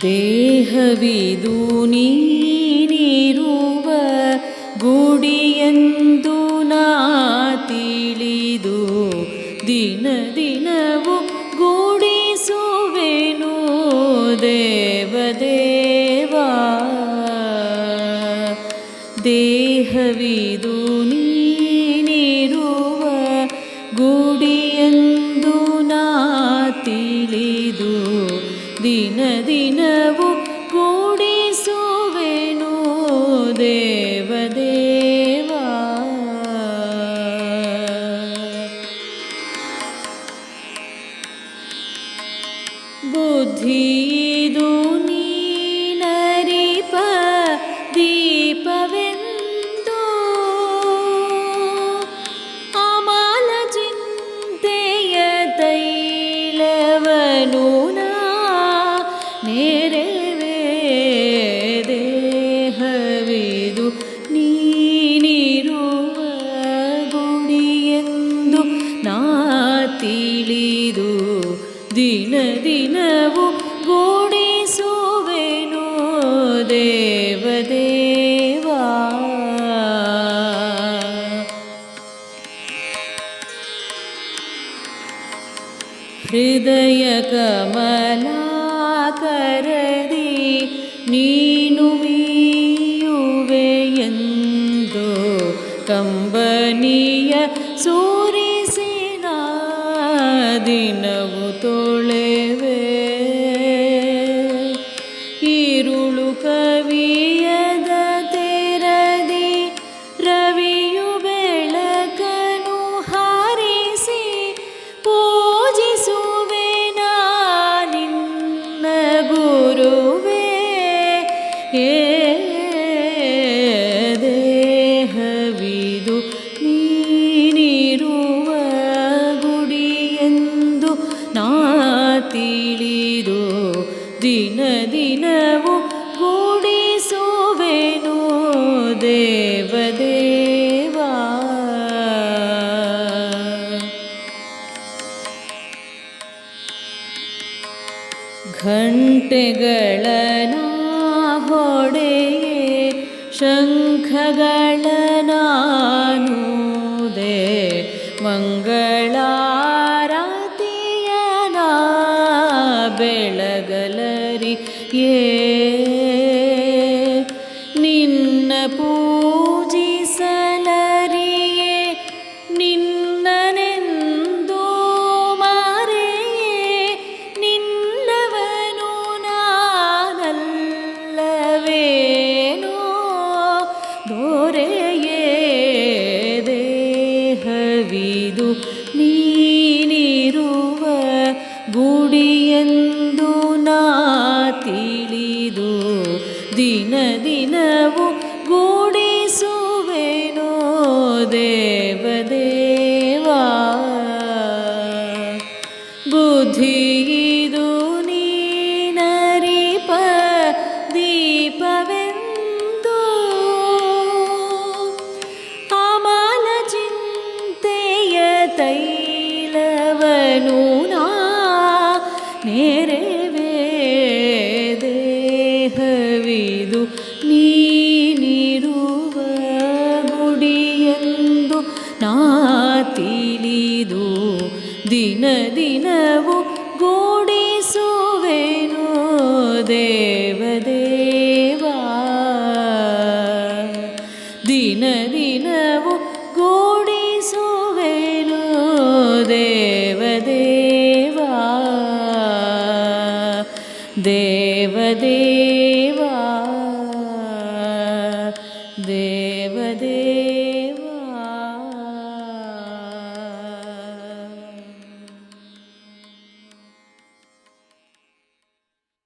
ದೇಹವಿದು ನೀನಿರುವ ಗುಡಿಯಂದು ನಾ ತಿಳಿದು ದಿನ ದಿನವು ಗೂಡಿಸುವೆನು ದೇವದೇವಾ. ದೇಹವಿದು ನೀನಿರುವ ಗುಡಿಯೆಂದು ದಿನ ದಿನವು ದೇಹವಿದು ನೀನಿರುವ ಗುಡಿಯೆಂದು ನಾ ತಿಳಿದು ದಿನ ದಿನವು ಗೂಡಿಸುವೆನು ದೇವದೇವಾ ಹೃದಯ ಕಮಲಾಕರದಿ ನೀನು ಸೂರಿಸಿನ ದಿನವು ತೊಳೆವೆ. ಈರುಳು ಕವಿಯದ ತಿಳಿದು ದಿನ ದಿನವು ಗೂಡಿಸುವೆನು ದೇವದೇವಾ ಘಂಟೆಗಳನ ಹೊಡೆಯೇ ಶಂಖಗಳನಾನುದೇ ಮಂಗಳಾರತಿಯನ ಬೆಳಗಲರಿ ಏ ನಿನ್ನ ಪೂಜಿಸಲರಿಯೇ ನಿನ್ನನೆಂದು ಮಾರೆಯೇ ನಿನ್ನವನು ನಾನಲ್ಲವೇನೋ ದೊರೆಯೇ ದೇಹವಿದು ನೀನಿರುವ ಗುಡಿಯೆಂದು ನಾ ತಿಳಿದು ದಿನ ದಿನವು ಗೂಡಿಸುವೆನೋ ದೇವದೇವಾ ಬುದ್ಧಿದು ನೀನರಿಪ ದೀಪವೆಂದು ಅಮಲ ಚಿಂತೆಯ ತೈಲವನು ನಾ ನೆರವೇ ದೇಹವಿದು ನೀನಿರುವ ಗುಡಿಯಂದು ನಾ ತಿಳಿದು ದಿನ ದಿನವು ಗೂಡಿಸುವೆನು ದೇವದೇವಾ ದಿನ ದಿನವು ಗೂಡಿಸುವೆನು ದೇವದೇವಾ ದೇವದೇವಾ